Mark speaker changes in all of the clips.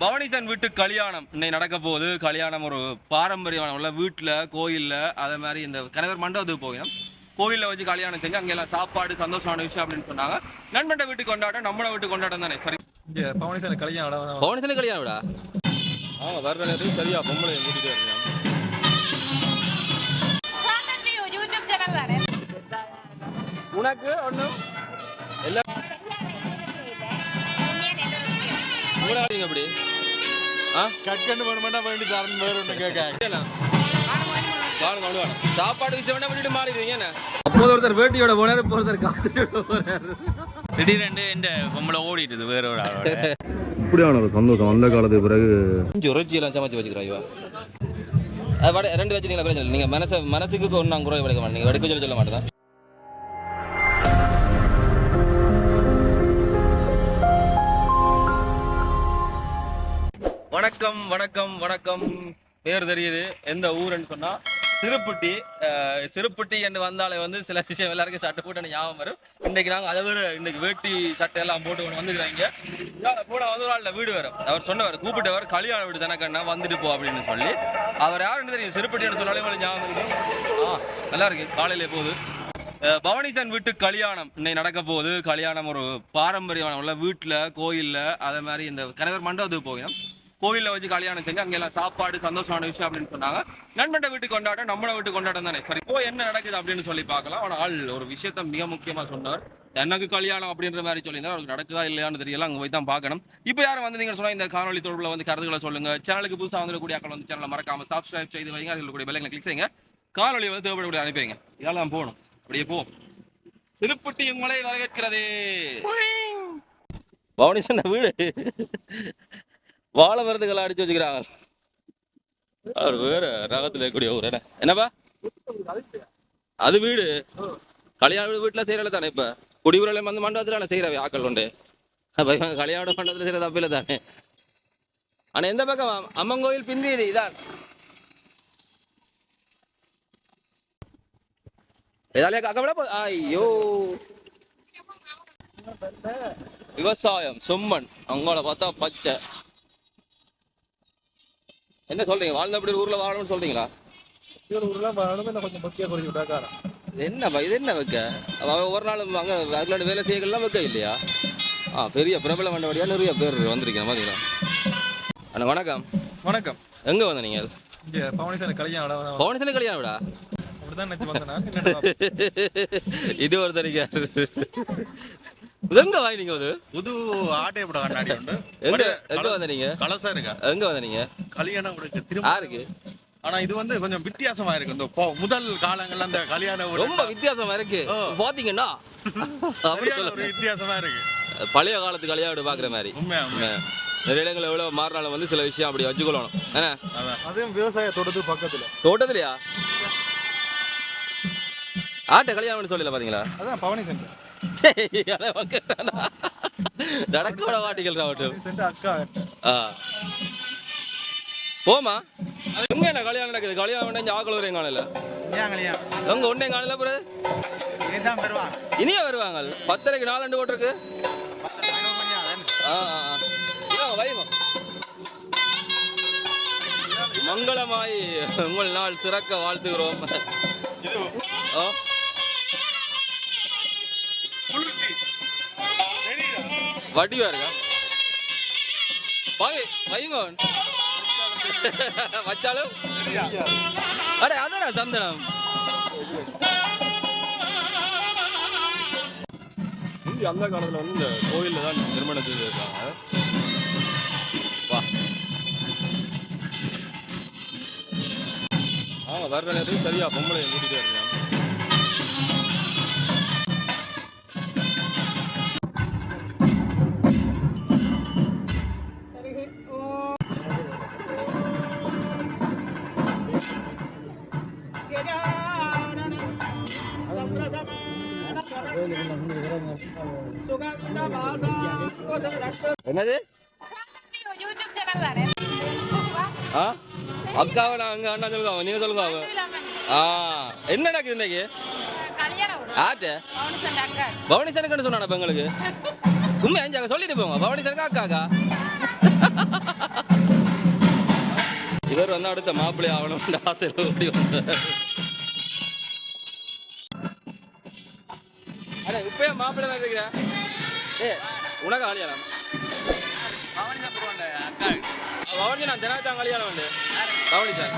Speaker 1: பவானிசன் வீட்டு கல்யாணம் இன்னைக்கு நடக்க போகுது கல்யாணம் ஒரு பாரம்பரியமான உள்ள வீட்டில் கோயிலில் அதே மாதிரி இந்த கணவர் மண்டபத்துக்கு போகணும் கோயிலில் வச்சு கல்யாணம் செஞ்சு அங்கே எல்லாம் சாப்பாடு சந்தோஷமான விஷயம் அப்படின்னு சொன்னாங்க நண்பண்ட வீட்டுக்கு கொண்டாட்டம் நம்மள வீட்டுக்கு கொண்டாட்டம் தானே சரி
Speaker 2: பவனிசன் கல்யாணம்
Speaker 1: பவானிசன் கல்யாணம் விடா ஆ வர்ற நேரத்துக்கு சரியா பொம்பளை
Speaker 3: சேனல் தானே
Speaker 1: உனக்கு ஒன்றும் எல்லாம் கூட நீங்க எப்படி ஆ?
Speaker 2: கட்கண்டு வேணுமெண்டா வேண்டி தரணும் வேற ஒன்று கேட்க?
Speaker 1: வாங்க, வாங்க. சாப்பாடு விஷயம் வேணா பண்ணிட்டு மாறிடுவீங்க என்ன? அப்போது ஒருத்தர் வேட்டியோட போனாரு இப்போ ஒருத்தர் காசோட போறாரு
Speaker 4: திடீரென்று இந்த பொம்பளை ஓடிட்டுது வேற ஒரு ஆளோட.
Speaker 1: இப்படியான ஒரு சந்தோஷம் அந்த காலத்துக்கு பிறகு. கொஞ்சம் எல்லாம் சமைச்சு வச்சுக்கிறோம் இவன் அது வடை ரெண்டு வச்சுட்டீங்களா பிரச்சனை இல்லை. நீங்கள் மனசு மனசுக்கு ஒன்றாம் குறை எடுக்க மாட்டேங்க. எடுக்க சொல்லி சொல்ல மாட்டேன் வணக்கம் வணக்கம் வணக்கம். பேர் தெரியுது. எந்த ஊருன்னு சொன்னா சிறுப்புட்டி. சிறுப்புட்டி என்று வந்தாலே வந்து சில விஷயம் எல்லாருக்கும் சட்டை போட்டு எனக்கு ஞாபகம் வரும். இன்னைக்கு நாங்கள் அதை விட இன்னைக்கு வேட்டி சட்டை எல்லாம் போட்டு கொண்டு வந்துக்கிறாங்க போன வந்து ஒரு ஆள் வீடு வரும். அவர் சொன்னவர் கூப்பிட்டவர் கல்யாண வீடு தனக்கண்ணா வந்துட்டு போ அப்படின்னு சொல்லி. அவர் யாருன்னு தெரியும் சிறுப்பட்டின்னு சொன்னாலே உங்களுக்கு ஞாபகம் இருக்கு ஆ நல்லா இருக்கு. காலையில போகுது. பவனிசன் பவானிசன் வீட்டு கல்யாணம் இன்னைக்கு நடக்க போகுது. கல்யாணம் ஒரு பாரம்பரியமான உள்ள வீட்டில் கோயிலில் அதே மாதிரி இந்த கணவர் மண்டபத்துக்கு போகணும். கோயிலில் வச்சு கல்யாணம் செஞ்சு அங்கே எல்லாம் சாப்பாடு சந்தோஷமான விஷயம் அப்படின்னு சொன்னாங்க. நண்பண்ட வீட்டுக்கு கொண்டாட்டம் நம்மள வீட்டு கொண்டாட்டம் தானே? சரி இப்போ என்ன நடக்குது அப்படின்னு சொல்லி பார்க்கலாம். ஆனால் ஆள் ஒரு விஷயத்த மிக முக்கியமாக சொன்னார். எனக்கு கல்யாணம் அப்படின்ற மாதிரி சொல்லியிருந்தா அவருக்கு நடக்குதா இல்லையான்னு தெரியல. அங்கே போய் தான் பார்க்கணும். இப்போ யாரும் வந்து நீங்கள் சொன்னால் இந்த காணொலி தொடர்பில் வந்து கருத்துக்களை சொல்லுங்க. சேனலுக்கு புதுசாக வந்துடக்கூடிய ஆக்கள் வந்து சேனலை மறக்காம சப்ஸ்கிரைப் செய்து வைங்க. அதில் கூடிய பெல்லைங்களை கிளிக் செய்யுங்க. காணொலி வந்து தேவைப்படக்கூடிய அனுப்பிங்க இதெல்லாம் போகணும். அப்படியே போ. சிறுப்புட்டி உங்களை வரவேற்கிறதே. பவனிசன் வீடு. வாழை வரதுகளை அடிச்சு வச்சுக்கிறாங்க. அவர் வேற ரகத்துல இருக்கக்கூடிய ஊர். என்ன? என்னப்பா? அது வீடு. கல்யாண வீடு வீட்டுல செய்யறல தானே இப்ப? குடியுரிமை வந்து மண்டபத்துல செய்யறவை ஆக்கள் உண்டு அப்ப கல்யாண மண்டபத்துல செய்யற தப்பில தானே? ஆனா எந்த பக்கம்? அம்மன் கோயில் பின்வீதி இதான். ஏதாலே அக்க விட ஐயோ. விவசாயம் சும்மன் அவங்கள பார்த்தா பச்சை. என்ன சொல்றீங்க? வாழ்ந்தபடி ஊர்ல வாழணும்னு சொல்றீங்களா?
Speaker 2: ஊர்லாம் வேணும் கொஞ்சம் பக்கியா குறைச்சி விட்டாக்காரன்.
Speaker 1: இது என்னப்பா இது என்ன வைக்க? ஒரு நாள் அங்க அதுல வேலை செய்யலாம் வைக்க இல்லையா? ஆ பெரிய பிரபல மண்டபடியா நிறைய பேர் வந்திருக்கீங்க பாத்தீங்களா? அண்ணா வணக்கம்.
Speaker 2: வணக்கம்.
Speaker 1: எங்க வந்த நீங்க?
Speaker 2: இங்க பவனிசன் கல்யாணம்
Speaker 1: பவனிசன கல்யாணம் விடா இது எங்க வாய் நீங்க வந்து?
Speaker 4: புது ஆட்டையப்பட கண்ணாடி உண்டு.
Speaker 1: எங்க எங்க வந்த நீங்க?
Speaker 4: கலசா இருக்கா?
Speaker 1: எங்க வந்த நீங்க?
Speaker 4: கல்யாணம் இருக்கு திரும்ப
Speaker 1: யாருக்கு?
Speaker 4: ஆனா இது வந்து கொஞ்சம் வித்தியாசமா இருக்கு. இந்த முதல் காலங்கள்ல அந்த கல்யாண வீடு
Speaker 1: ரொம்ப வித்தியாசமா இருக்கு. பாத்தீங்கன்னா
Speaker 4: வித்தியாசமா இருக்கு.
Speaker 1: பழைய காலத்து கல்யாணம் பாக்குற மாதிரி.
Speaker 4: உண்மையா உண்மையா
Speaker 1: நிறைய இடங்கள் எவ்வளவு மாறினாலும் வந்து சில விஷயம் அப்படி வச்சுக்கொள்ளணும்.
Speaker 4: அதான்.
Speaker 2: அதுவும் விவசாயத்தோடது பக்கத்துல.
Speaker 1: தோட்டத்திலையா? ஆட்ட கல்யாணம்னு சொல்லல பாத்தீங்களா?
Speaker 2: அதான் பவனிசன்
Speaker 1: டேய், ராவட்டும்
Speaker 2: பவனிசன் அக்கா
Speaker 1: ஆ. போமா எங்க என்ன கல்யாணம் நடக்குது? கல்யாணம் பண்ணி ஆக்கள் வரையும் காணல
Speaker 4: ஏன் கல்யாணம்?
Speaker 1: எங்க காணல பிறகு
Speaker 4: இதுதான் பெறுவாங்க
Speaker 1: இனியே வருவாங்க. பத்தரைக்கு போட்டிருக்கு. ஆ. இந்தாங்க, வைங்க. மங்களமாய் உங்கள் நாள் சிறக்க வாழ்த்துகிறோம். ஆ. வடிவா இருக்கா? வாங்க வைங்க வச்சாலும்? அட அதடா சந்தனம். முந்தி அந்த காலத்துல வந்து இந்த கோயில்ல தான் திருமணம் செஞ்சிருக்காங்க வா. ஆமா வர்ற நேரத்துக்கு சரியா பொம்பளை கூட்டிட்டு இருக்காங்க என்னது? ஆ? அக்காவை நான் அங்க அண்ணா சொல்லுங்க அவன் நீங்க சொல்லுங்க அவன் ஆ. என்ன நடக்குது இன்னைக்கு?
Speaker 3: கல்யாணம் விடு
Speaker 1: ஆட்டு?
Speaker 3: பவுனிசன் அக்கா
Speaker 1: பவனி சனுக்குன்னு சொன்னான பெங்களுக்கு உண்மை அங்க சொல்லிட்டு போங்க. பவனி சனுக்கு அக்காக்கா? இவர் வந்து அடுத்த மாப்பிள்ளை ஆகணும்னு ஆசை ஓடி வந்தார் அட இப்பயே மாப்பிள்ளை இருக்கிற? ஏ உனக்கு ஆளியாலாம்
Speaker 4: பவானி தான் அக்கா
Speaker 1: பவனி நான் ஜனாதான் கல்யாணம் வந்து பவனி சார்.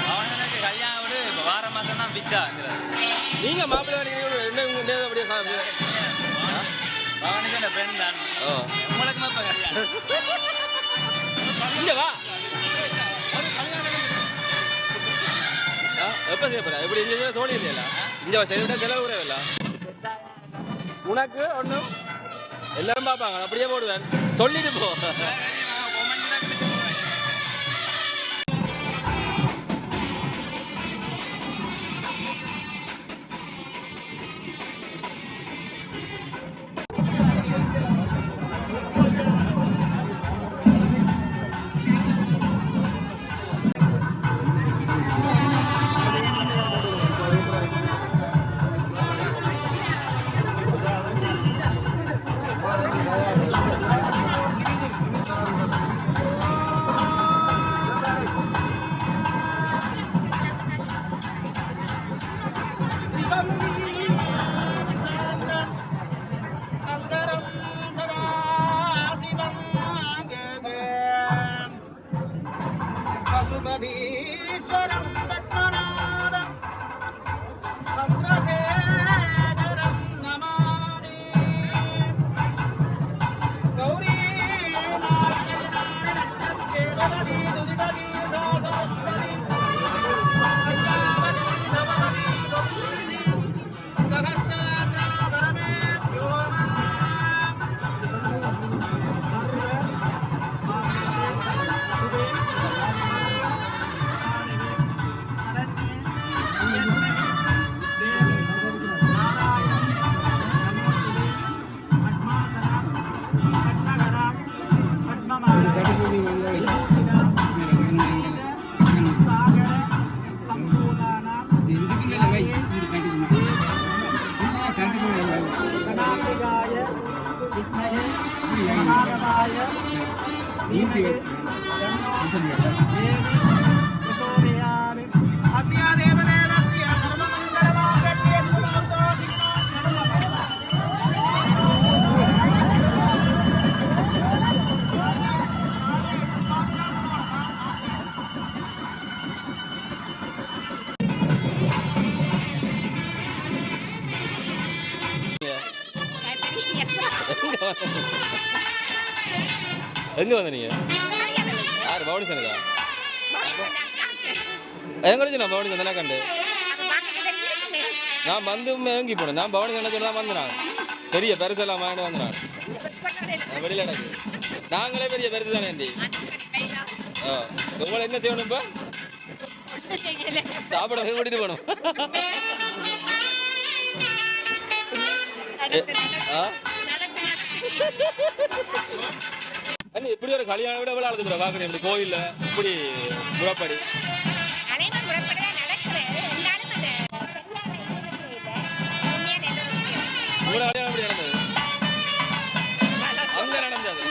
Speaker 4: பவானிக்கு கல்யாணம் விடு இப்போ வார மாசம் தான் பிச்சா
Speaker 1: நீங்க மாப்பிள்ளை வேலைக்கு என்ன உங்க நேரம் அப்படியே சாமி
Speaker 4: பவானிக்கு பெண் தான்
Speaker 1: ஓ
Speaker 4: உங்களுக்கு மட்டும் கல்யாணம்.
Speaker 1: இங்க வா. எப்ப செய்யப்பட எப்படி இங்க சோழி இல்லையா? இங்க செய்துவிட்டா செலவு கூட இல்ல. உனக்கு ஒண்ணும் எல்லாரும் பார்ப்பாங்க. அப்படியே போடுவேன். சொல்லிட்டு போ.
Speaker 5: வித்மகே மகாகவாய தீமகே அஸ்யா
Speaker 1: எங்க வந்த நீங்க? யார் பவனி சனுக்கா எங்களுக்கு நான் பவனி சந்தனா கண்டு? நான் வந்து ஏங்கி போனேன். நான் பவனி சண்டை தான் வந்து நான் பெரிய பெருசெல்லாம் வாங்கிட்டு வந்து நான். நான் வெளியில எனக்கு நாங்களே பெரிய பெருசு தானே ஆ உங்களை என்ன செய்யணும் இப்போ? சாப்பிட போய் கூட்டிட்டு போகணும். ஆ? அண்ணி இப்படி ஒரு கல்யாணம் விட எவ்வளோ அழுது பார்க்குறேன் இப்படி கோயில்ல இப்படி முறைப்படி அங்க நடந்தது.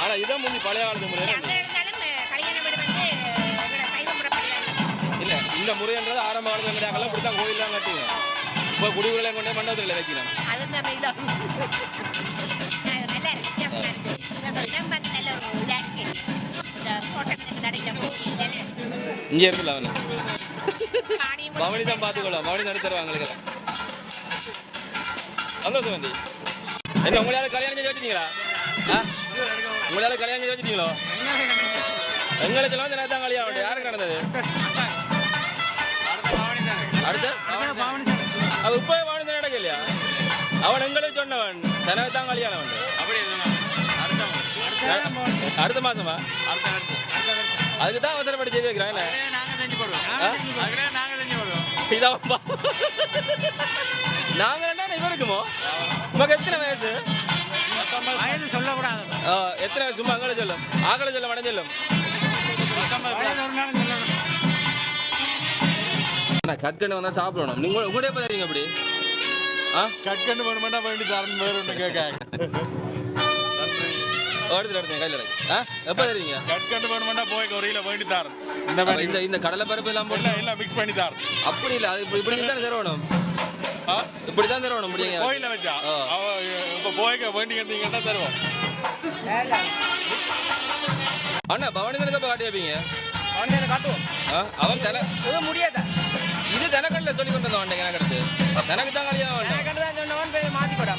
Speaker 1: ஆனா இதான் முந்தி பழைய காலத்து முறை
Speaker 3: வீடு
Speaker 1: இல்ல இந்த முறைன்றது ஆரம்ப காலத்துல எங்கடையாங்கலாம் இப்படி தான் கோயில் தான் கட்டுவோம் இப்போ குடிவுகளை கொண்டே மண்டபத்தில் வைக்கணும்
Speaker 3: அது நம்ம இதான் நல்லா இருக்கு வித்தியாசமா இருக்கு இடம் வந்து நல்ல ஒரு இதா இருக்கு இந்த தோட்டத்துக்கு நடுவில்
Speaker 1: இங்கே இருக்குல்ல அவனு? பவனி தான் பார்த்துக்கொள்ளும். பவனி நடத்தி தருவாங்க சந்தோஷம் வண்டி என்ன உங்களால கல்யாணம் செஞ்சு வச்சிட்டீங்களா? உங்களால கல்யாணம் செஞ்சு வச்சிட்டீங்களோ? எங்களுக்கு எல்லாம் நேரத்தான் கல்யாணம். யாருக்கு நடந்தது? அடுத்த அவ இப்ப பவனி தான் நடக்க இல்லையா அவன் எங்களுக்கு சொன்னவன். தனக்கு தான் கல்யாணம் உண்டு அடுத்த மாசமா அதுக்கு தான் அவசரப்பட்டு செய்து வைக்கிறாங்க இதான் பா. நாங்க ரெண்டா இவன் இருக்குமோ உமக்கு எத்தனை வயசு?
Speaker 5: வயது சொல்லக்கூடாது.
Speaker 1: எத்தனை வயசு? சும்மா அங்கே சொல்லும். ஆக்களை சொல்ல வட சொல்லும்.
Speaker 5: வயது ஒரு நாளும் சொல்லணும்.
Speaker 1: நான் கட்கண்டு வந்தா சாப்பிடணும். நீங்க உங்களே பாத்தீங்க அப்படி ஆ
Speaker 2: கட் கண்டு வேணுமெண்டா வேண்டி தரணும் வேற ஒன்று கேட்க
Speaker 1: எடுத்து எடுத்து கையில இருக்கு ஆ எப்ப தருவீங்க
Speaker 4: கட் கட்டு வேணுமெண்டா போய் ஒரு கிலோ வேண்டி தார் இந்த மாதிரி
Speaker 1: இந்த இந்த கடலை பருப்பு எல்லாம் போட்டு
Speaker 4: எல்லாம் மிக்ஸ் பண்ணி தார்
Speaker 1: அப்படி இல்ல அது இப்படி தான் தரணும்
Speaker 4: ஆ?
Speaker 1: இப்படி தான் தரணும் முடியுங்க
Speaker 4: கோயில வச்சா இப்ப போய்க்க வேண்டி கேட்டீங்கன்னா தருவோம்
Speaker 1: அண்ணா பவானிதனுக்கு அப்ப காட்டி வைப்பீங்க
Speaker 5: அவனை காட்டுவோம்
Speaker 1: ஆ, அவன் தன
Speaker 5: இது முடியாதா
Speaker 1: இது தனக்கல்ல சொல்லி கொண்டு எனக்கு அடுத்து தனக்கு தான் கல்யாணம் வேண்டாம்
Speaker 5: எனக்கு தான் சொன்னவன் போய் மாத்தி போடா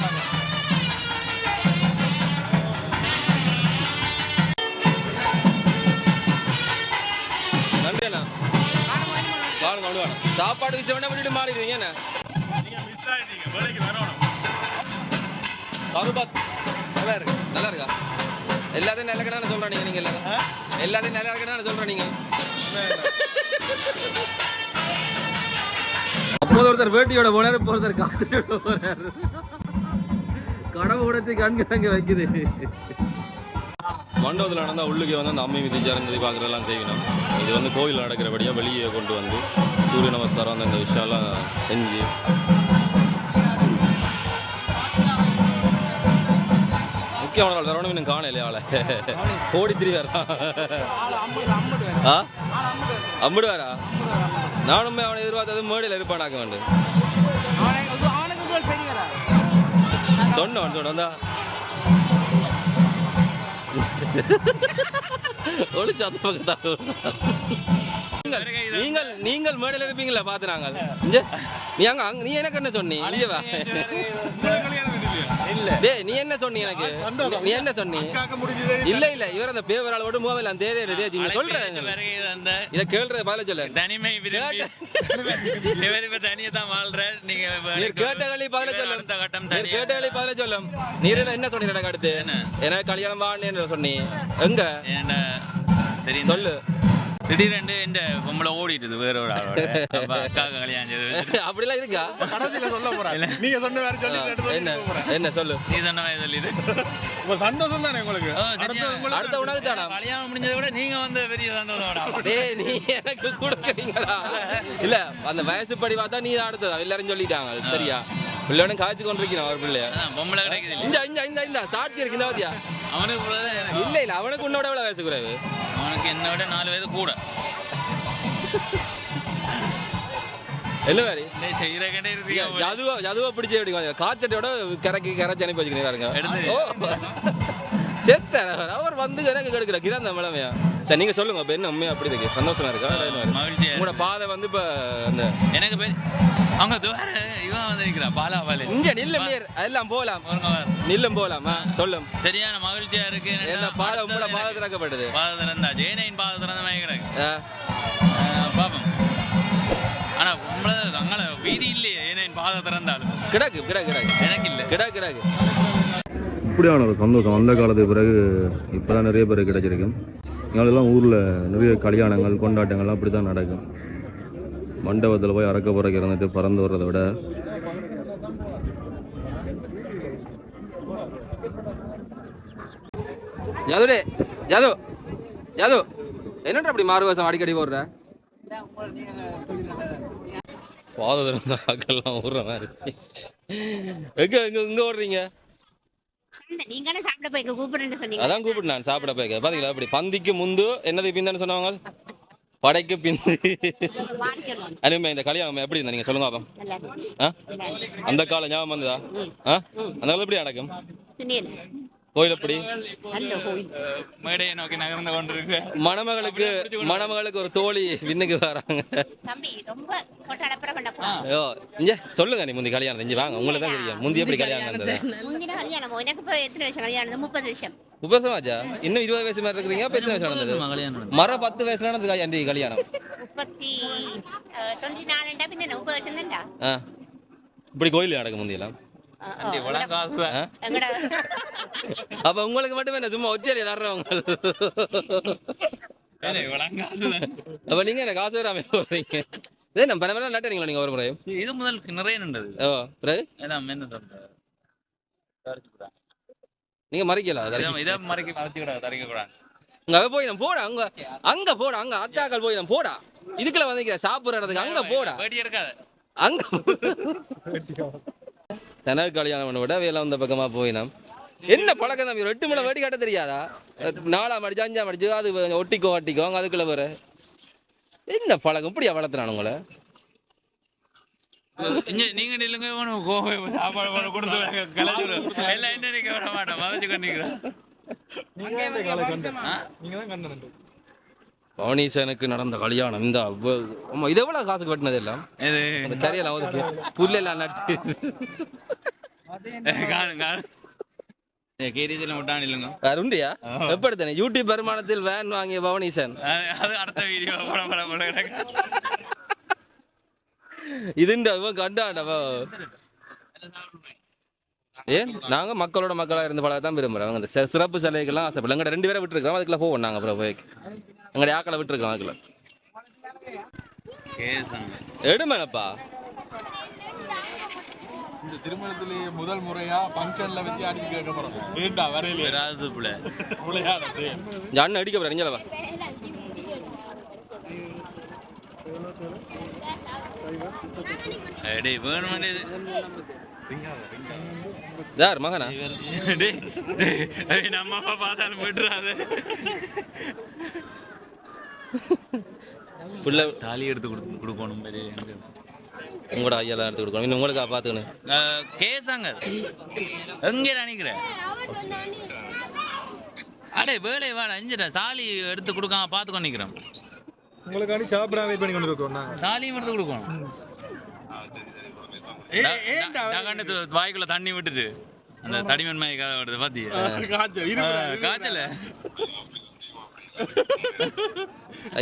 Speaker 1: நன்றி அண்ணா. வாங்க சாப்பாடு விஷயம் வேணா விட்டுட்டு மாறிடுவீங்க என்ன?
Speaker 4: நீங்க மிஸ் ஆயிட்டீங்க வேலைக்கு வரணும்
Speaker 1: சருபத்.
Speaker 4: நல்லா இருக்கு
Speaker 1: நல்லா இருக்கா எல்லாத்தையும் நல்ல கடான சொல்றீங்க நீங்க எல்லாரும் எல்லாத்தையும். நல்ல கடான சொல்றீங்க நீங்க. அப்போது ஒருத்தர் வேட்டியோட போனாரு இப்போ ஒருத்தர் காசோட போறாரு. கடவு உடச்சி கண்கள் அங்கே வைக்குது. மண்டபத்தில் நடந்தால் உள்ளுக்கு வந்து அந்த அம்மை விதிச்சாரங்கதி பார்க்குறதெல்லாம் செய்யணும். இது வந்து கோயில் நடக்கிறபடியாக வெளியே கொண்டு வந்து சூரிய நமஸ்காரம் அந்த இந்த விஷயம்லாம் செஞ்சு. முக்கியமான ஆள் ஒன்றும் இன்னும் காணலையே ஆளை. ஓடி
Speaker 5: அம்பது வேறு
Speaker 1: ஆ? அம்பிடுவாரா? நானுமே அவனை எதிர்பார்த்தது மேடையில் இருப்பானாக்க வேண்டும்
Speaker 5: அவனுக்கு
Speaker 1: சொன்ன ஒளிச்சாத்த பக்கத்தான் நீங்கள் நீங்கள் மேடையில் இருப்பீங்களா பார்த்து நாங்கள். நீ அங்க அங்க நீ எனக்கு என்ன சொன்னீங்க டேய் நீ என்ன சொன்னி எனக்கு? நீ என்ன சொன்னி? இல்ல இல்ல இவர் அந்த பேவரால் விட்டு மூவையில் அந்த தேதி எடுத்து நீங்க சொல்றேன்
Speaker 6: அந்த
Speaker 1: இதை கேள்ற பதில சொல்ல.
Speaker 6: தனிமை இவர் இப்ப தனியா தான் வாழ்றார் நீங்க
Speaker 1: கேட்டகளி பதில
Speaker 6: அடுத்த கட்டம் தனியா
Speaker 1: கேட்டகளி பதில சொல்லும். நீர் என்ன சொன்னீங்க எனக்கு அடுத்து? எனக்கு கல்யாணம் வான்னு சொன்னி. எங்க?
Speaker 6: ஏன்டா? தெரியும்
Speaker 1: சொல்லு.
Speaker 6: திடீரென்று இந்த பொம்பளை ஓடிட்டுது வேற ஒரு ஆளோட. அக்காவுக்கு கல்யாணம் செய்து
Speaker 1: அப்படிலாம் இருக்கா?
Speaker 4: கடைசியில சொல்ல போறேன் நீங்க சொன்ன வேற சொல்லி
Speaker 1: என்ன என்ன சொல்லு?
Speaker 6: நீ சொன்ன மாதிரி சொல்லிடு.
Speaker 4: உங்க சந்தோஷம் தானே உங்களுக்கு?
Speaker 1: அடுத்த உனக்கு தானா?
Speaker 6: கல்யாணம் முடிஞ்சதை விட நீங்க வந்து பெரிய சந்தோஷம்
Speaker 1: டேய் நீ எனக்கு கொடுக்குறீங்களா? இல்ல அந்த வயசு படி பார்த்தா நீ அடுத்ததா? எல்லாரும் சொல்லிட்டாங்க சரியா? பிள்ளையோட காய்ச்சி கொண்டிருக்கிறான் அவர் பிள்ளைய.
Speaker 6: பொம்பளை கிடைக்குது இல்ல
Speaker 1: இந்த இந்த இந்த இந்த சாட்சி இருக்கு இந்த பாத்தியா?
Speaker 6: அவனுக்கு.
Speaker 1: இல்ல இல்ல அவனுக்கு உன்னோட எவ்வளவு வயசு குறைவு?
Speaker 6: அவனுக்கு என்ன விட நாலு வயது கூட. இருக்கீங்க
Speaker 1: ஜதுவா ஜதுவா பிடிச்சே எப்படி காய்ச்சட்டோட கரைக்கு கரைச்சி அனுப்பி வச்சுக்கிறீங்க
Speaker 6: எடுத்து.
Speaker 1: செத்த அவர் வந்து எனக்கு கெடுக்கிற கிராந்த மிளமையா சரி நீங்க சொல்லுங்க இப்ப என்ன உண்மையா அப்படி இருக்கு? சந்தோஷமா இருக்கா?
Speaker 6: மகிழ்ச்சியா
Speaker 1: உங்களோட பாதை வந்து இப்ப அந்த
Speaker 6: எனக்கு பேர் அவங்க துவார இவன் வந்து நிக்கிறான் பாலா பாலு
Speaker 1: இங்க நில்லும்
Speaker 6: ஒருங்க வார்.
Speaker 1: நில்லும் போலாம். ஆ, சொல்லும்.
Speaker 6: சரியான மகிழ்ச்சியா இருக்கு
Speaker 1: என்ன பாதை உங்களோட பாதை திறக்கப்பட்டது?
Speaker 6: பாதை திறந்தா ஜெயனையின் பாதை திறந்த மாதிரி கிடக்கு. பாப்போம். ஆனா உங்களை அங்கே வீதி இல்லையே ஜெயனையின் பாதை திறந்தாலும்.
Speaker 1: கிடக்கு கிடக்கு கிடக்கு.
Speaker 6: எனக்கு இல்ல.
Speaker 1: கிடக்கு கிடக்கு. இப்படியான ஒரு சந்தோஷம். அந்த காலத்துக்கு பிறகு இப்போ தான் நிறைய பேர் கிடைச்சிருக்கும். எங்களெல்லாம் ஊரில் நிறைய கல்யாணங்கள் கொண்டாட்டங்கள்லாம் அப்படி தான் நடக்கும். மண்டபத்தில் போய் அறக்க புறக்க இருந்துட்டு பறந்து வர்றதை விட ஜாதுடே ஜாது ஜாது என்னடா அப்படி மாறு வேஷம் அடிக்கடி போடுற? பாதம் ஆக்கெல்லாம் ஓடுற மாதிரி. எங்க எங்க இங்க ஓடுறீங்க?
Speaker 3: நீங்க சாப்பிட போய் கூப்பிடுறேன்னு சொன்னீங்க.
Speaker 1: அதான் கூப்பிட்டு நான் சாப்பிட போய்க்க பாத்தீங்களா? அப்படி பந்திக்கு முந்து என்னது பிந்தான்னு சொன்னவங்க படைக்கு பிந்து. அனுமே இந்த கல்யாணம் எப்படி இருந்தா நீங்க சொல்லுங்க ஆ? அந்த காலம் ஞாபகம் வந்ததா? அந்த காலம் எப்படி நடக்கும்?
Speaker 3: சொன்னேன்
Speaker 1: கோயில் எப்படி
Speaker 3: நல்ல கோயில்
Speaker 6: மேடையை நோக்கி நகர்ந்து கொண்டிருக்கு.
Speaker 1: மணமகளுக்கு மணமகளுக்கு ஒரு தோழி விண்ணுக்கு வராங்க. ஐயோ இங்க சொல்லுங்க நீ முந்தி கல்யாணம் இங்க வாங்க. உங்களுக்கு தான் தெரியும். முந்தி எப்படி கல்யாணம்
Speaker 3: எனக்கு இப்போ எத்தனை வருஷம் கல்யாணம் முப்பது வருஷம்.
Speaker 1: உபசமாச்சா? இன்னும் இருபது வயசு மாதிரி இருக்கிறீங்க அப்ப எத்தனை வயசு நடந்தது? மர பத்து வயசுல நடந்தது ஆண்டி கல்யாணம்?
Speaker 3: முப்பத்தி தொண்ணூத்தி நாலுண்டா பின்ன முப்பது வருஷம் தான்டா?
Speaker 1: இப்படி கோயில் நடக்கும் முந்தியெல்லாம்? அப்ப உங்களுக்கு மட்டும் என்ன சும்மா ஒற்றையில தர்றவங்க. அப்ப நீங்க என்ன காசு வராம போறீங்க இதே நம்ம பரவாயில்ல நட்டுறீங்களா நீங்க ஒரு முறை?
Speaker 6: இது முதல் நிறைய நின்றது.
Speaker 1: ஓ பிறகு?
Speaker 6: ஏதான் என்ன
Speaker 1: நீங்க மறிக்கல
Speaker 6: இதை- மறைக்க மறைச்சு கூடாது தரைக்க கூடாது.
Speaker 1: அங்க போய் நான் போடா அங்க அங்க போடா அங்க அத்தாக்கள் போய் நான் போடா. இதுக்குள்ள வந்திருக்கிற சாப்பிடுற இடத்துக்கு அங்க போடா.
Speaker 6: வேடி எடுக்காத.
Speaker 1: அங்க தனக்கு கல்யாணம் பண்ண விட வேலை வந்த பக்கமா போய் நாம். என்ன பழக்கம் தம்பி? எட்டு மணி வேடி காட்ட தெரியாதா? நாலாம் அடிச்சு அஞ்சாம் அடிச்சு அது ஒட்டிக்கோ ஒட்டிக்கோ அங்க அதுக்குள்ள வர என்ன பழக்கம்? இப்படியா வளர்த்துறான் உங்களை?
Speaker 6: நீங்க நில்லுங்க இவனு கோவை சாப்பாடு போட கொடுத்து கலைச்சு எல்லாம் என்ன நிக்க விட மாட்டேன் மதிச்சு கொண்டிருக்கிறேன்
Speaker 2: நீங்க தான் இந்த காலை கண்டு நீங்க தான் கண்டு
Speaker 1: பவனீசனுக்கு நடந்த கல்யாணம் இந்த ஆமா இது எவ்வளவு காசுக்கு வெட்டினது எல்லாம்? கரையெல்லாம் ஒதுக்கி புல்ல எல்லாம் நட்டு.
Speaker 6: கேரியத்தில் இல்லைங்க.
Speaker 1: வேற உண்டியா? எப்ப எடுத்தேன் யூடியூப் வருமானத்தில் வேன் வாங்கிய பவனீசன்.
Speaker 6: அது அடுத்த வீடியோ
Speaker 1: இதுண்ட இவன் கண்டாண்டவ ஏன் நாங்க மக்களோட மக்களா இருந்து பழக தான் இந்த சி- சிறப்பு சலுகைகள்லாம் ஆசைப்படல எங்கட ரெண்டு பேரை விட்டுருக்கோம் அதுக்குள்ள போவோம் நாங்க அப்புறம் போய் எங்கட ஆக்களை விட்டுருக்கோம் அதுக்குள்ள? எடுமேனப்பா
Speaker 2: இந்த திருமணத்திலேயே முதல் முறையா ஃபங்க்ஷன்ல வச்சு அடிச்சு கேட்க போறோம். ஏண்டா வரையில
Speaker 6: பிள்ளை.
Speaker 1: இந்த அண்ணன் அடிக்க போறேன் இஞ்சலவா
Speaker 6: டேய் வேணும்
Speaker 1: யார் மகனா?
Speaker 6: நம்ம அப்பா பார்த்தாலும் போயிட்டுறாது.
Speaker 1: புள்ள
Speaker 6: தாலி எடுத்து கொடுத்து கொடுக்கணும் மாதிரி
Speaker 1: ஐயெல்லாம் எடுத்து கொடுக்கணும். இன்னும் உங்களுக்கா பாத்துக்கணும்
Speaker 6: அஹ், கேசாங்க எங்கே நினைக்கிற அடே வேலை வாட அஞ்சுடா. தாலி எடுத்து கொடுக்காம பார்த்து கொண்டிருக்கிறோம்
Speaker 2: உங்களுக்காண்டி சாப்பிட வெயிட் பண்ணி கொண்டு இருக்கோம்
Speaker 6: தாலியும் எடுத்து கொடுக்கணும். டகாண்டு வாய்க்குள்ள தண்ணி விட்டுட்டு அந்த தடிமன் மாதிரி கதை வருது பாத்தியா? காய்ச்சல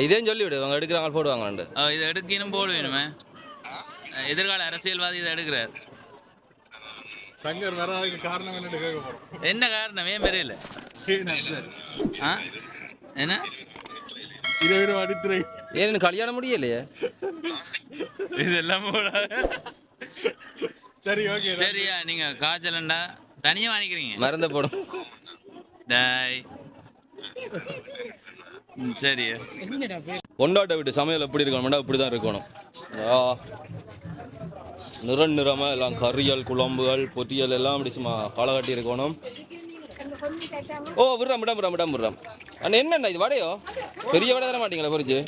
Speaker 1: இதையும் சொல்லி விடு அவங்க எடுக்கிறாங்க போடுவாங்களாண்டு
Speaker 6: இதை எடுக்கணும் போட வேணுமே. எதிர்கால அரசியல்வாதி இதை எடுக்கிறார்.
Speaker 2: சங்கர் வராதுக்கு காரணம் கேட்க போறோம்.
Speaker 6: என்ன காரணம்? ஏன் பெரியல? என்ன?
Speaker 2: இதை விட அடித்துறை.
Speaker 1: ஏன் கல்யாணம் முடியலையே?
Speaker 6: இதெல்லாம் போட
Speaker 2: சரி ஓகே
Speaker 6: சரியா நீங்க காய்ச்சலண்டா? தனியா வாங்கிக்கிறீங்க?
Speaker 1: மறந்த போடும்.
Speaker 6: டாய். சரி.
Speaker 1: கொண்டாட்ட வீட்டு சமையல் எப்படி இருக்கணும்? இப்படி தான் இருக்கணும். நிற நிறமா எல்லாம் கறியல் குழம்புகள் பொரியல் எல்லாம் அப்படி சும்மா களை கட்டி இருக்கணும். ஓ விடுறான் விடாம விடாம விடாம விடுறான். அண்ணா என்னண்ணா இது? வடையோ? பெரிய வடை தர மாட்டீங்களா பொரிச்சு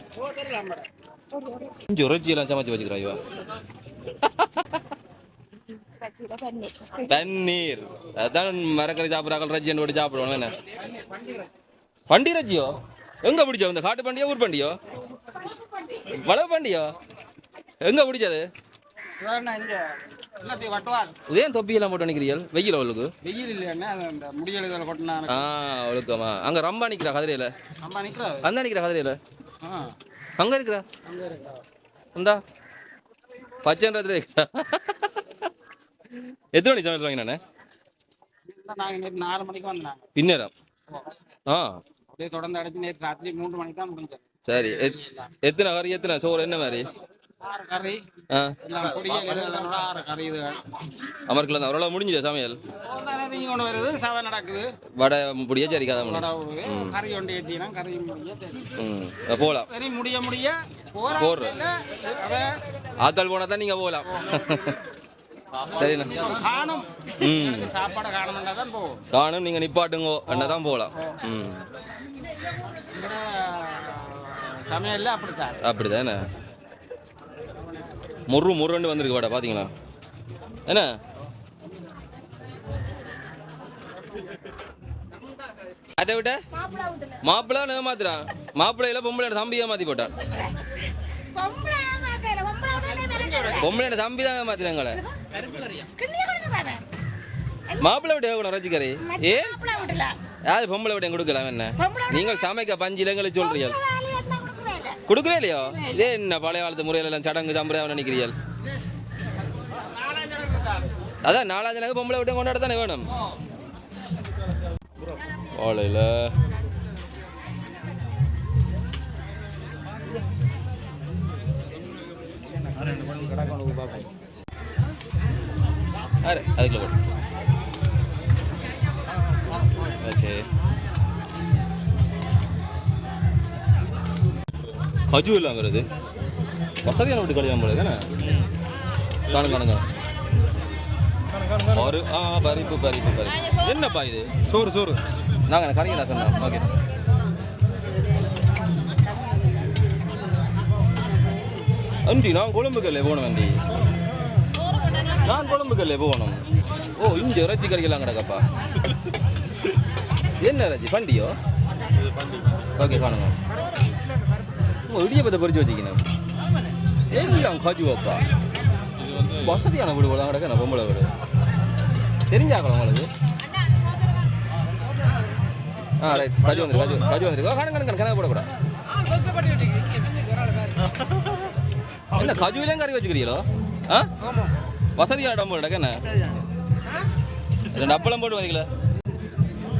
Speaker 1: கொஞ்சம் இறைச்சி எல்லாம் சமைச்சு வச்சுக்கிறா தண்ணீர். அதான் மரக்கறி சாப்பிட்றாக்கள் ரஜ்ஜி போட்டு சாப்பிடுவாங்க என்ன? பண்டி ரஜ்ஜியோ எங்க பிடிச்சோ இந்த காட்டு பண்டியோ ஊர் பண்டியோ வளவு பண்டியோ எங்க பிடிச்சது?
Speaker 5: இங்க எல்லாத்தையும்
Speaker 1: உதயம் தொப்பி எல்லாம் போட்டு நிக்கிறீர்கள் வெயில் அவளுக்கு?
Speaker 5: வெயில் இல்லைன்னா அந்த கொட்டினா
Speaker 1: ஆ அவளுக்குமா அங்க ரம்பா நிக்கிறா கதிரையில?
Speaker 5: அம்மா
Speaker 1: அந்த நிக்கிறா கதிரையில? அங்க இருக்கிறா
Speaker 5: அங்க இருக்கா?
Speaker 1: இந்தா. பச்சைன்றதுல இருக்கிறா எத்தனை மணி சமையல் வாங்கி நானே?
Speaker 5: நாலு மணிக்கு வந்தாங்க
Speaker 1: பின்னேரம் ஆ.
Speaker 5: அப்படியே தொடர்ந்து அடைச்சு நேற்று ராத்திரி மூன்று மணிக்கு தான் முடிஞ்சது.
Speaker 1: சரி எத்- எத்தனை கறி எத்தனை சோறு என்ன மாதிரி?
Speaker 5: ஆறு கறி. ஆறு கறி இது
Speaker 1: அமர்க்கலாம் தான். அவ்வளோ முடிஞ்சது சமையல்?
Speaker 5: நீங்க கொண்டு வருது சவை நடக்குது.
Speaker 1: வடை முடிய சரி கதை
Speaker 5: விடுது. கறி கொண்டு ஏற்றினா கறி முடிய
Speaker 1: போகலாம்
Speaker 5: சரி முடிய முடிய. அவ
Speaker 1: ஆக்கள் போனால் தான் நீங்கள் போகலாம். சரிண்ணா.
Speaker 5: காணும்.
Speaker 1: ம்.
Speaker 5: எனக்கு சாப்பாடு
Speaker 1: காணும் நீங்கள் நிப்பாட்டுங்கோ அண்ணா தான் போகலாம் ம்.
Speaker 5: சமையல்ல அப்படித்தான்.
Speaker 1: அப்படிதானே? முரு முருன்னு வந்திருக்கு வாடா பாத்தீங்களா? என்ன? அதை விட்ட? மாப்பிள்ளை ஏமாத்துறான். மாப்பிள்ளையில பொம்பளை தம்பியை மாத்தி போட்டான்
Speaker 3: பொம்பளை ஏமாத்தல, பொம்பளை உடனே விளங்குது.
Speaker 1: பொம்பளை தம்பி தான்
Speaker 3: பாரு.
Speaker 1: மாப்பிள்ளை விட்டு வேகணும்
Speaker 3: மாப்பிள்ளை விடல.
Speaker 1: யாரு பொம்பளை விட கொடுக்கலாம் என்ன? நீங்கள் சமைக்க பஞ்சு எங்களுக்கு சொல்றீங்க.
Speaker 3: கொடுக்கவே
Speaker 1: இல்லையோ? இதே என்ன பழைய காலத்து முறையில எல்லாம் சடங்கு சம்பிரதாயம் நினைக்கிறீர்கள்? அதான் நாலாஞ்சு நாள் பொம்பளை விட்டு கொண்டாட தானே வேணும் ஓலையில அரே அதுக்குள்ள போடு ஓகே கஜு இல்லாம வருது வசதியான வீட்டு கல்யாணம் போல தானே காணும் காணுங்க ஒரு ஆ பரிப்பு பரிப்பு பரிப்பு என்னப்பா இது?
Speaker 4: சோறு சோறு.
Speaker 1: நாங்கள் கறிங்களா சொன்னோம். ஓகே. அண்டி நான் கொழும்புக்கல்லே போகணும் அண்டி நான் கொழும்புக்கல்லே போகணும். ஓ இஞ்சி இறைச்சி கறிக்கலாம் கிடக்கப்பா. என்ன இறைச்சி பண்டியோ? ஓகே காணுங்க. ஓ இடியப்பத்தை பொறிச்சு வச்சுக்கணும். எல்லாம் காஜுவாப்பா. வசதியான வீடு போல கிடக்க நான் பொம்பளை வீடு. தெரிஞ்சாக்கலாம் உங்களுக்கு? ஆ ரைட் காஜு வந்துருக்கு காஜு காஜு வந்துருக்கு கணக்கு கணக்கு கணக்கு போடக்கூடாது. என்ன கஜுவிலையும் கறி வச்சுக்கிறீங்களோ? ஆ? வசதியான இடம் போட்டு என்ன? ரெண்டு அப்பளம் போட்டு வைக்கல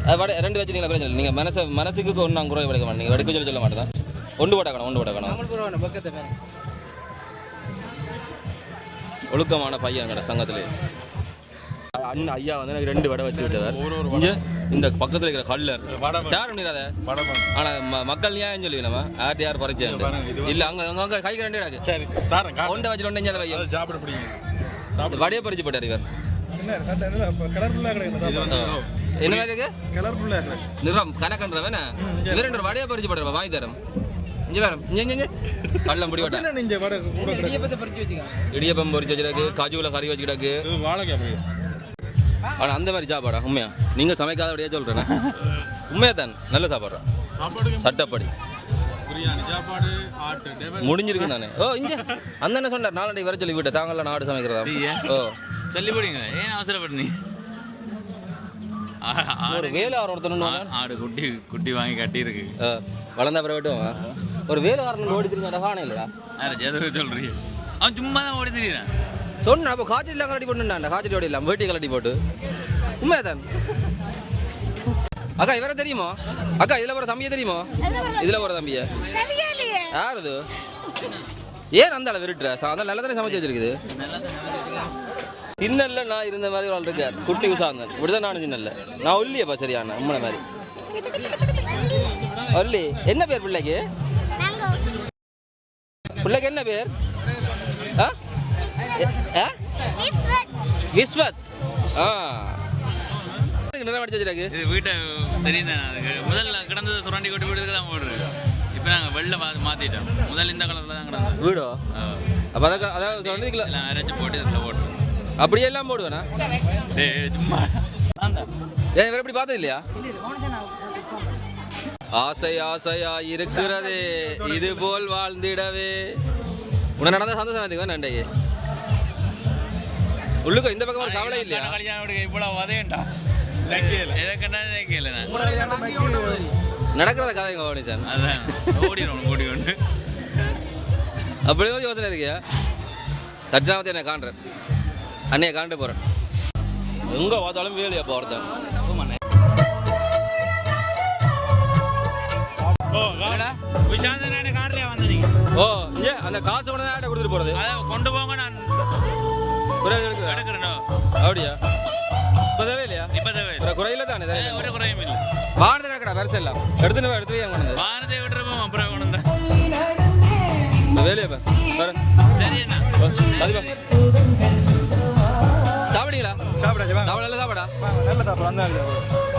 Speaker 1: அது வடை ரெண்டு வச்சுருங்களா பிரச்சனை இல்லை. நீங்கள் மனசு மனசுக்கு ஒன்றும் நாங்கள் குறை வைக்க மாட்டேன். நீங்கள் எடுக்க சொல்லி சொல்ல மாட்டேன். ஒன்று போட்டாக்கணும் ஒன்று போட்டாக்கணும் ஒழுக்கமான பையன் கடை சங்கத்திலே. அண்ணன் ஐயா வந்து எனக்கு ரெண்டு வடை வச்சு விட்டவர் இங்க இந்த பக்கத்துல இருக்கிற கல்லர் யார் பண்ணிடாத ஆனா மக்கள் ஏன் சொல்லி நம்ம யார் யார் பறிச்சாங்க இல்ல அங்க அங்க அங்க கைக்கு ரெண்டு கிடக்கு.
Speaker 4: சரி தாரேன்.
Speaker 1: ஒன்றை வச்சு வையும்
Speaker 4: அதை சாப்பிட பிடிக்கும்
Speaker 1: வடையை பறிச்சு போட்டார் இவர். என்ன இருக்கு
Speaker 2: கலர்ஃபுல்லா
Speaker 1: நிறம் கணக்கன்றவன இவர் ரெண்டு வடையை பறிச்சு போட்டார் வாங்கி தரம். இங்க வேற இங்க கள்ளம் பிடி
Speaker 2: வடை
Speaker 1: இடியப்பம் பொரிச்சு வச்சிருக்கு காஜுல கறி
Speaker 4: வாழைக்காய் போய்
Speaker 1: ஆனா அந்த மாதிரி சாப்பாடா? உண்மையா? நீங்க சமைக்காதபடியே சொல்றேன். உண்மையா தான். நல்ல சாப்பாடு
Speaker 4: சாப்பாடு
Speaker 1: சட்டப்படி முடிஞ்சிருக்கு தானே. ஓ இங்க. அந்த என்ன சொன்னார். நாலண்டை வர சொல்லி விட்ட தாங்கள்ல நாடு சமைக்கிறதா? ஓ.
Speaker 6: சொல்லி போடுங்க ஏன் ஆடு.
Speaker 1: ஒரு வேலையார் ஒருத்தர்
Speaker 6: ஆ- ஆடு குட்டி குட்டி வாங்கி கட்டி இருக்கு
Speaker 1: வளர்ந்தா பிறகு வெட்டுவான் ஒரு வேலைக்காரன் ஓடி திருங்க காண இல்லடா.
Speaker 6: யார எதுக்கு சொல்றீங்க? அவன் சும்மா தான் ஓடி திரியிறான்.
Speaker 1: சொன்ன அப்போ காய்ச்சல் கலட்டி போட்டுட்டான் காய்ச்சல் ஓடி இல்லாம வேட்டி கலட்டி போட்டு. உண்மையா தான்? அக்கா இவரை தெரியுமா? அக்கா இதுல ஒரு தம்பியை தெரியுமா? இதுல ஒரு தம்பிய. யார் இது ஏன் அந்த அளவு விருட்டுற? அந்த நல்ல தானே சமைச்சு வச்சிருக்குது. சின்னல்ல நான் இருந்த மாதிரி ஒரு ஆள் இருக்கார். குட்டி உசாந்தன். இப்படிதான் நானும் சின்னல்ல நான் ஒல்லியப்பா சரியான உம்மனை மாதிரி. ஒல்லி. என்ன பேர் பிள்ளைக்கு? பிள்ளைக்கு என்ன பேர்? ஆ? விஸ்வத். ஆ. நிறைய அடிச்சு வச்சிருக்கு
Speaker 6: இது வீட்டை தெரியும் தானே அதுக்கு முதல்ல கிடந்தது சுரண்டி கொட்டி வீடுக்கு தான் போடுறது. இப்போ நாங்கள் வெளில மா மாற்றிட்டோம் முதல்ல இந்த கலரில் தான் கிடந்தது.
Speaker 1: வீடோ. அப்போ அதான் அதாவது சொன்னதுக்குல
Speaker 6: எல்லாம் அரைச்சி போட்டு இதில் போட்டு
Speaker 1: அப்படியே எல்லாம் போடுவேனா?
Speaker 6: டேய் சும்மா.
Speaker 1: ஏன் இவர் எப்படி பார்த்தது இல்லையா? ஆசை ஆசையா இருக்கிறதே. இது போல் வாழ்ந்திடவே. உன நடந்த சந்தோஷம் எனக்கு நண்டைக்கு உள்ளுக்கு இந்த பக்கம் கவலை இல்லையா?
Speaker 6: கல்யாணம் வீட்டுக்கு இவ்வளோ வதையண்டா? நினைக்கல
Speaker 1: நடக்கிறத கதை கவனிச்சான்
Speaker 6: அதான். ஓடிடும் ஓடி கொண்டு
Speaker 1: அப்படி ஒரு யோசனை இருக்கியா தட்சாமத்தை என்ன காண்றேன் அன்னைய காண்டு போறேன். எங்க பார்த்தாலும் வேலையா ஒருத்தன்.
Speaker 6: கார்லயே வந்தீங்க
Speaker 1: ஓ ஏ அந்த காசு உடனே யார்கிட்ட கொடுத்துட்டு போறது?
Speaker 6: அதான் கொண்டு போங்க நான்
Speaker 1: குறை எடுக்குதா?
Speaker 6: எடுக்கிறேனோ
Speaker 1: அப்படியா? இப்போ தேவை இல்லையா
Speaker 6: இப்போ தேவை
Speaker 1: குறை- குறையில தானே
Speaker 6: ஒரு குறையும் இல்லை.
Speaker 1: வானது கிடக்கடா வரிசை எல்லாம். எடுத்துன்னு எடுத்து கொண்டு
Speaker 6: வானத்தை அப்புறம் கொண்டு வந்தேன்
Speaker 1: வேலையை பாரு.
Speaker 2: சாப்பிடாச்சு
Speaker 1: சாப்பிடல சாப்பிடா.
Speaker 2: நல்ல சாப்பிட